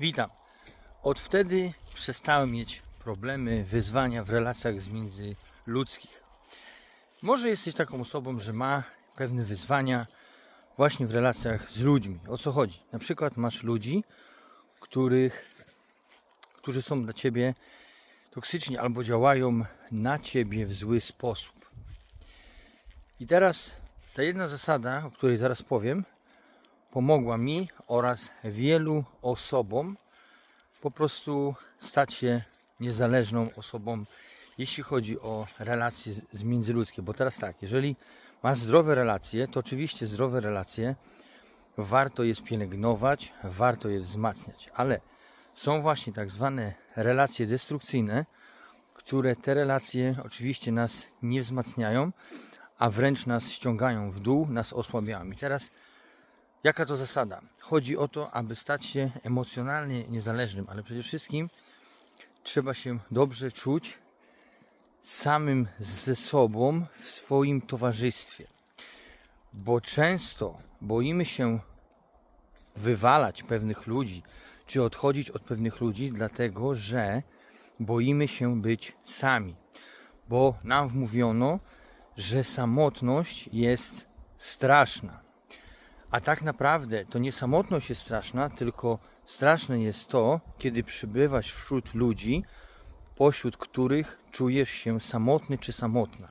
Witam. Od wtedy przestałem mieć problemy, wyzwania w relacjach międzyludzkich. Może jesteś taką osobą, że ma pewne wyzwania właśnie w relacjach z ludźmi. O co chodzi? Na przykład masz ludzi, których, którzy są dla ciebie toksyczni albo działają na ciebie w zły sposób. I teraz ta jedna zasada, o której zaraz powiem, pomogła mi oraz wielu osobom po prostu stać się niezależną osobą, jeśli chodzi o relacje z- międzyludzkie. Bo teraz tak, jeżeli masz zdrowe relacje, to oczywiście zdrowe relacje warto jest pielęgnować, warto je wzmacniać, ale są właśnie tak zwane relacje destrukcyjne, które te relacje oczywiście nas nie wzmacniają, a wręcz nas ściągają w dół, nas osłabiają. I teraz Jaka to zasada? Chodzi o to, aby stać się emocjonalnie niezależnym, ale przede wszystkim trzeba się dobrze czuć samym ze sobą w swoim towarzystwie. Bo często boimy się wywalać pewnych ludzi, czy odchodzić od pewnych ludzi, dlatego że boimy się być sami. Bo nam wmówiono, że samotność jest straszna. A tak naprawdę to nie samotność jest straszna, tylko straszne jest to, kiedy przybywasz wśród ludzi, pośród których czujesz się samotny czy samotna.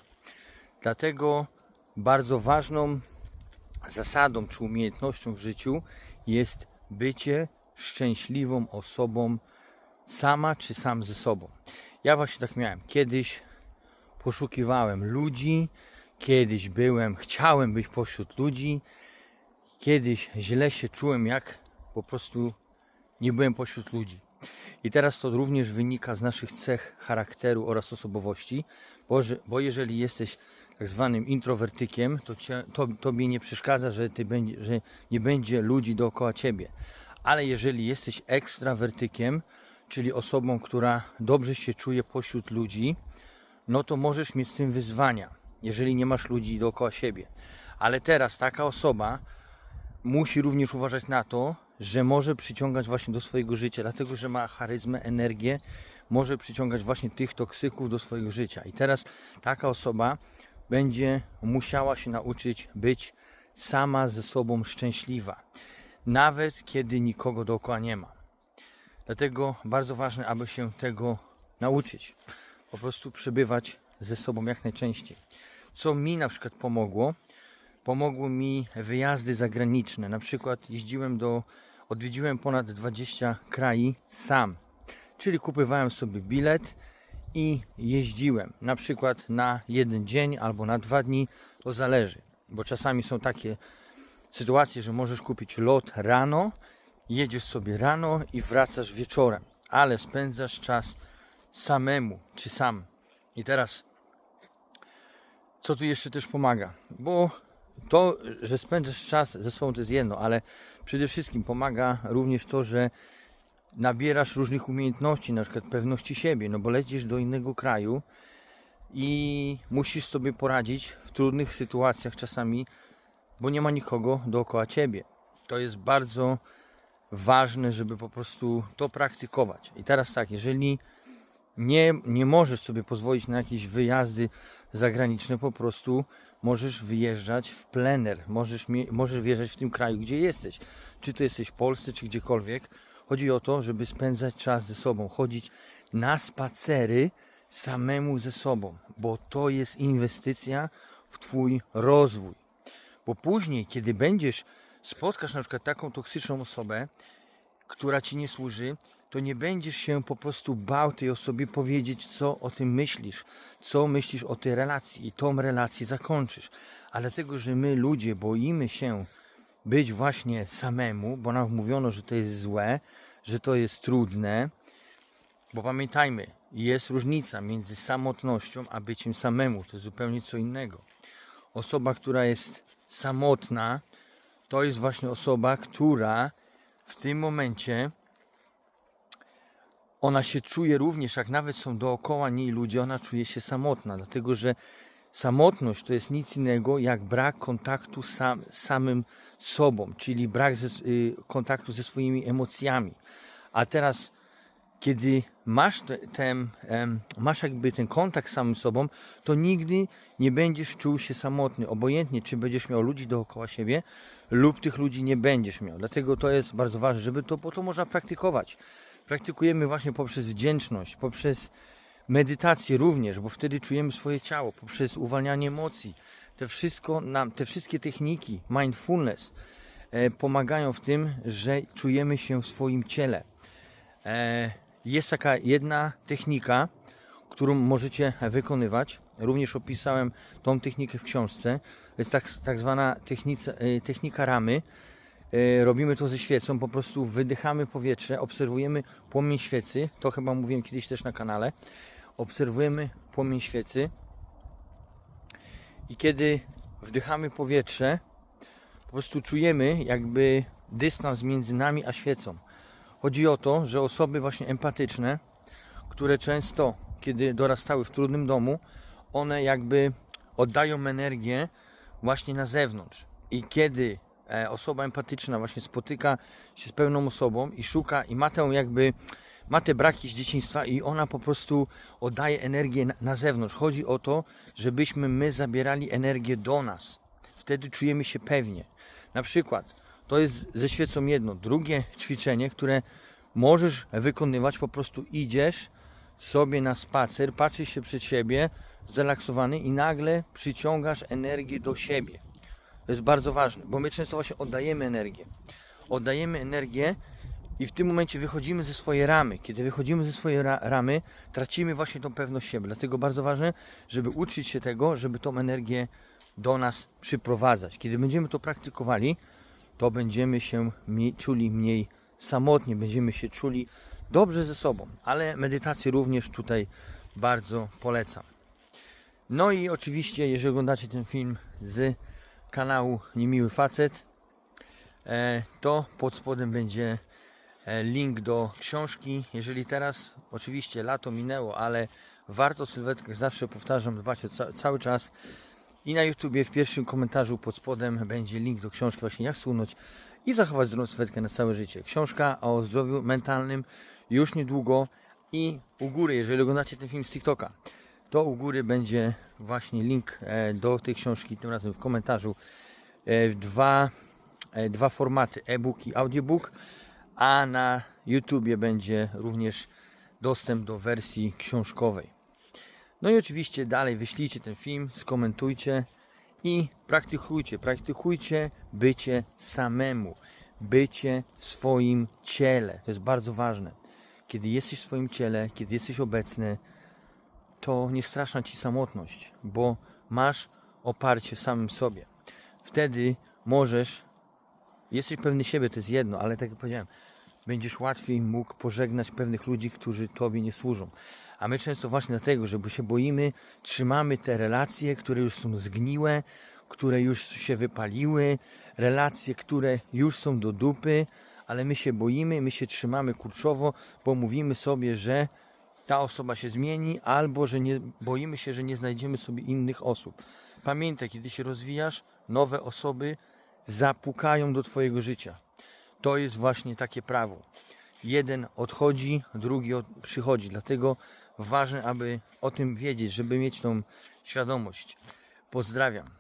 Dlatego bardzo ważną zasadą czy umiejętnością w życiu jest bycie szczęśliwą osobą sama czy sam ze sobą. Ja właśnie tak miałem. Kiedyś poszukiwałem ludzi, kiedyś byłem, chciałem być pośród ludzi, kiedyś źle się czułem, jak po prostu nie byłem pośród ludzi. I teraz to również wynika z naszych cech charakteru oraz osobowości, bo, bo jeżeli jesteś tak zwanym introwertykiem, to, cię, to tobie nie przeszkadza, że, ty będzie, że nie będzie ludzi dookoła ciebie. Ale jeżeli jesteś ekstrawertykiem, czyli osobą, która dobrze się czuje pośród ludzi, no to możesz mieć z tym wyzwania, jeżeli nie masz ludzi dookoła siebie. Ale teraz taka osoba musi również uważać na to, że może przyciągać właśnie do swojego życia, dlatego że ma charyzmę, energię, może przyciągać właśnie tych toksyków do swojego życia. I teraz taka osoba będzie musiała się nauczyć być sama ze sobą szczęśliwa, nawet kiedy nikogo dookoła nie ma. Dlatego bardzo ważne, aby się tego nauczyć. Po prostu przebywać ze sobą jak najczęściej. Co mi na przykład pomogło, pomogły mi wyjazdy zagraniczne. Na przykład jeździłem do, odwiedziłem ponad 20 krajów sam. Czyli kupywałem sobie bilet i jeździłem. Na przykład na jeden dzień albo na dwa dni, to zależy. Bo czasami są takie sytuacje, że możesz kupić lot rano, jedziesz sobie rano i wracasz wieczorem, ale spędzasz czas samemu czy sam. I teraz, co tu jeszcze też pomaga? Bo to, że spędzasz czas ze sobą, to jest jedno, ale przede wszystkim pomaga również to, że nabierasz różnych umiejętności, na przykład pewności siebie, no bo lecisz do innego kraju i musisz sobie poradzić w trudnych sytuacjach czasami, bo nie ma nikogo dookoła ciebie. To jest bardzo ważne, żeby po prostu to praktykować. I teraz tak, jeżeli nie, nie możesz sobie pozwolić na jakieś wyjazdy zagraniczne, po prostu możesz wyjeżdżać w plener, możesz, możesz wyjeżdżać w tym kraju, gdzie jesteś. Czy to jesteś w Polsce, czy gdziekolwiek. Chodzi o to, żeby spędzać czas ze sobą, chodzić na spacery samemu ze sobą, bo to jest inwestycja w Twój rozwój. Bo później, kiedy będziesz, spotkasz na przykład taką toksyczną osobę, która ci nie służy, to nie będziesz się po prostu bał tej osobie powiedzieć, co o tym myślisz, co myślisz o tej relacji i tą relację zakończysz. A dlatego, że my ludzie boimy się być właśnie samemu, bo nam mówiono, że to jest złe, że to jest trudne, bo pamiętajmy, jest różnica między samotnością a byciem samemu. To jest zupełnie co innego. Osoba, która jest samotna, to jest właśnie osoba, która w tym momencie ona się czuje również, jak nawet są dookoła niej ludzie, ona czuje się samotna, dlatego że samotność to jest nic innego jak brak kontaktu sam, z samym sobą, czyli brak ze, y, kontaktu ze swoimi emocjami. A teraz, kiedy masz te, ten, masz jakby ten kontakt z samym sobą, to nigdy nie będziesz czuł się samotny. Obojętnie, czy będziesz miał ludzi dookoła siebie, lub tych ludzi nie będziesz miał. Dlatego to jest bardzo ważne, żeby to, bo to można praktykować. Praktykujemy właśnie poprzez wdzięczność, poprzez medytację również, bo wtedy czujemy swoje ciało, poprzez uwalnianie emocji. Te, wszystko nam, te wszystkie techniki, mindfulness, e, pomagają w tym, że czujemy się w swoim ciele. E, jest taka jedna technika, którą możecie wykonywać. Również opisałem tą technikę w książce. To jest tak, tak zwana technica, e, technika ramy. E, Robimy to ze świecą, po prostu wydychamy powietrze, obserwujemy płomień świecy. To chyba mówiłem kiedyś też na kanale. Obserwujemy płomień świecy i kiedy wdychamy powietrze, po prostu czujemy jakby dystans między nami a świecą. Chodzi o to, że osoby właśnie empatyczne, które często, kiedy dorastały w trudnym domu, one jakby oddają energię właśnie na zewnątrz. I kiedy osoba empatyczna właśnie spotyka się z pełną osobą i szuka i ma tę jakby ma te braki z dzieciństwa i ona po prostu oddaje energię na, na zewnątrz. Chodzi o to, żebyśmy my zabierali energię do nas. Wtedy czujemy się pewnie. Na przykład, to jest ze świecą jedno. Drugie ćwiczenie, które możesz wykonywać, po prostu idziesz sobie na spacer, patrzysz się przed siebie, zrelaksowany i nagle przyciągasz energię do siebie. To jest bardzo ważne, bo my często właśnie oddajemy energię. Oddajemy energię i w tym momencie wychodzimy ze swojej ramy. Kiedy wychodzimy ze swojej ra ramy, tracimy właśnie tą pewność siebie. Dlatego bardzo ważne, żeby uczyć się tego, żeby tą energię do nas przyprowadzać. Kiedy będziemy to praktykowali, to będziemy się mniej, czuli mniej samotnie, będziemy się czuli dobrze ze sobą. Ale medytację również tutaj bardzo polecam. No i oczywiście, jeżeli oglądacie ten film z kanału Niemiły Facet, e, to pod spodem będzie e, link do książki. Jeżeli teraz, oczywiście lato minęło, ale warto o sylwetkach, zawsze powtarzam, dbać ca cały czas. I na YouTubie w pierwszym komentarzu pod spodem będzie link do książki właśnie jak sunąć i zachować zdrową sylwetkę na całe życie. Książka o zdrowiu mentalnym już niedługo i u góry, jeżeli oglądacie ten film z TikToka, to u góry będzie właśnie link e, do tej książki, tym razem w komentarzu. E, Dwa, e, dwa formaty, e-book i audiobook, a na YouTubie będzie również dostęp do wersji książkowej. No i oczywiście dalej wyślijcie ten film, skomentujcie i praktykujcie, praktykujcie bycie samemu, bycie w swoim ciele. To jest bardzo ważne. Kiedy jesteś w swoim ciele, kiedy jesteś obecny, to nie straszna ci samotność, bo masz oparcie w samym sobie. Wtedy możesz, jesteś pewny siebie, to jest jedno, ale tak jak powiedziałem, będziesz łatwiej mógł pożegnać pewnych ludzi, którzy tobie nie służą. A my często właśnie dlatego, że się boimy, trzymamy te relacje, które już są zgniłe, które już się wypaliły, relacje, które już są do dupy, ale my się boimy, my się trzymamy kurczowo, bo mówimy sobie, że ta osoba się zmieni, albo że nie, boimy się, że nie znajdziemy sobie innych osób. Pamiętaj, kiedy się rozwijasz, nowe osoby zapukają do Twojego życia. To jest właśnie takie prawo. Jeden odchodzi, drugi od, przychodzi. Dlatego ważne, aby o tym wiedzieć, żeby mieć tą świadomość. Pozdrawiam.